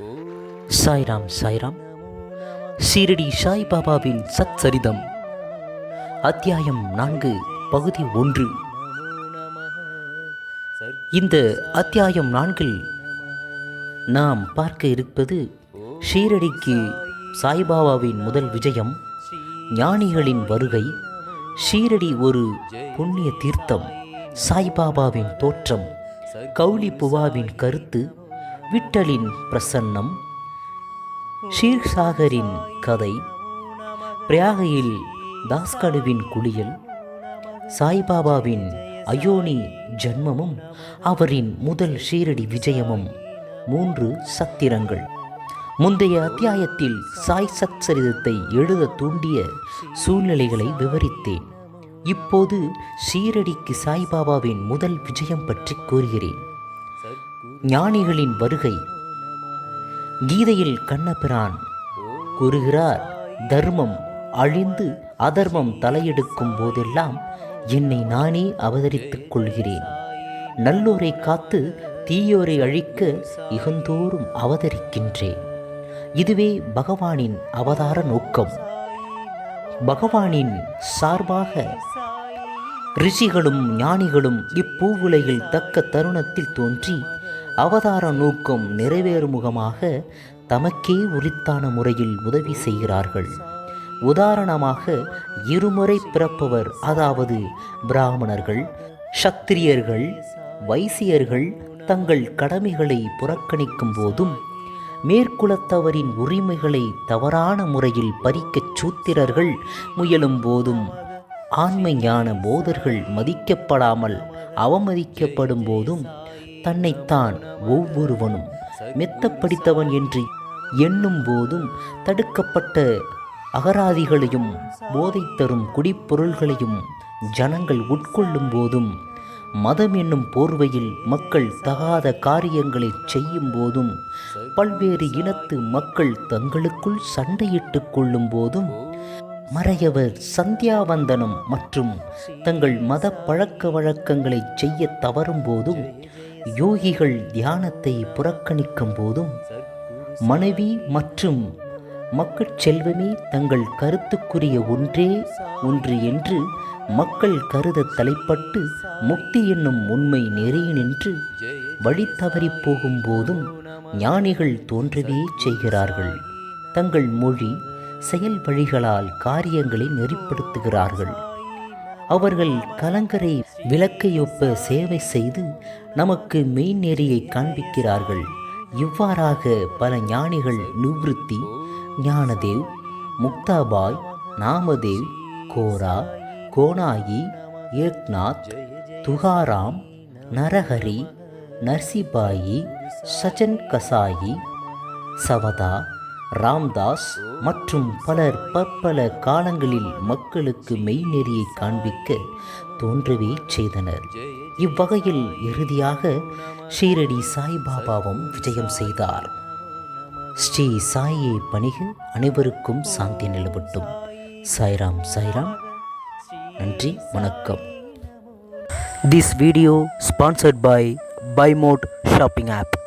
சாய்ராம் சாய்ராம். ஷீரடி சாய் பாபாவின் சச்சரிதம். அத்தியாயம் நான்கு பகுதி ஒன்று. இந்த அத்தியாயம் நான்கில் நாம் பார்க்க இருப்பது ஷீரடிக்கு சாய்பாபாவின் முதல் விஜயம் ஞானிகளின் வருகை ஷீரடி ஒரு புண்ணிய தீர்த்தம் சாய்பாபாவின் தோற்றம் கௌலி புவாவின் கருத்து விட்டலின் பிரசன்னம் ஷீர்சாகரின் கதை பிரயாகையில் தாஸ்கடுவின் குளியல் சாய்பாபாவின் அயோனி ஜன்மமும் அவரின் முதல் ஷீரடி விஜயமும் மூன்று சத்திரங்கள். முந்தைய அத்தியாயத்தில் சாய் சச்சரிதத்தை எழுத தூண்டிய சூழ்நிலைகளை விவரித்தேன். இப்போது ஷீரடிக்கு சாய்பாபாவின் முதல் விஜயம் பற்றி கூறுகிறேன். ஞானிகளின் வருகை. கீதையில் கண்ணபிரான் கூறுகிறார் தர்மம் அழிந்து அதர்மம் தலையெடுக்கும் போதெல்லாம் என்னை நானே அவதரித்துக் கொள்கிறேன். நல்லோரை காத்து தீயோரை அழிக்க இகந்தோறும் அவதரிக்கின்றேன். இதுவே பகவானின் அவதார நோக்கம். பகவானின் சார்பாக ரிஷிகளும் ஞானிகளும் இப்பூவுலகில் தக்க தருணத்தில் தோன்றி அவதார நோக்கம் நிறைவேறும் முகமாக தமக்கே உரித்தான முறையில் உதவி செய்கிறார்கள். உதாரணமாக இருமுறை பிறப்பவர் அதாவது பிராமணர்கள் சத்திரியர்கள் வைசியர்கள் தங்கள் கடமைகளை புறக்கணிக்கும் போதும் மேற்குலத்தவரின் உரிமைகளை தவறான முறையில் பறிக்கச் சூத்திரர்கள் முயலும் போதும் ஆண்மை ஞான போதர்கள் மதிக்கப்படாமல் அவமதிக்கப்படும் போதும் தன்னைத்தான் ஒவ்வொருவனும் மெத்த படித்தவன் என்று எண்ணும் போதும் தடுக்கப்பட்ட அகராதிகளையும் போதை தரும் குடிப்பொருள்களையும் ஜனங்கள் உட்கொள்ளும் போதும் மதம் என்னும் போர்வையில் மக்கள் தகாத காரியங்களை செய்யும் போதும் பல்வேறு இனத்து மக்கள் தங்களுக்குள் சண்டையிட்டுக் கொள்ளும் போதும் மறையவர் சந்தியாவந்தனம் மற்றும் தங்கள் மத பழக்க வழக்கங்களை செய்ய தவறும் போதும் யோகிகள் தியானத்தை புறக்கணிக்கும் போதும் மனைவி மற்றும் மக்கள் செல்வமே தங்கள் கருத்துக்குரிய ஒன்றே ஒன்று என்று மக்கள் கருத தலைப்பட்டு முக்தி என்னும் உண்மை நெறி நின்று வழி தவறிப் போகும்போதும் ஞானிகள் தோன்றவே செய்கிறார்கள். தங்கள் மொழி செயல் வழிகளால் காரியங்களை நெறிப்படுத்துகிறார்கள். அவர்கள் கலங்கரை விளக்கையொப்ப சேவை செய்து நமக்கு மெய்நெறியை காண்பிக்கிறார்கள். இவ்வாறாக பல ஞானிகள் நிவிருத்தி ஞானதேவ் முக்தாபாய் நாமதேவ் கோரா கோனாயி ஏக்நாத் துகாராம் நரஹரி நர்சிபாயி சஜன் கசாயி சவதா ராம்தாஸ் மற்றும் பலர் பற்பல காலங்களில் மக்களுக்கு மெய்நெறியை காண்பிக்க தோன்றவே செய்தனர். இவ்வகையில் இறுதியாக ஷீரடி சாய்பாபாவும் விஜயம் செய்தார். ஸ்ரீ சாயை பணிக அனைவருக்கும் சாந்தி நிலவட்டும். சாய்ராம் சாய்ராம். நன்றி வணக்கம். திஸ் வீடியோ ஸ்பான்சர்ட் பை பைமோட் ஷாப்பிங் ஆப்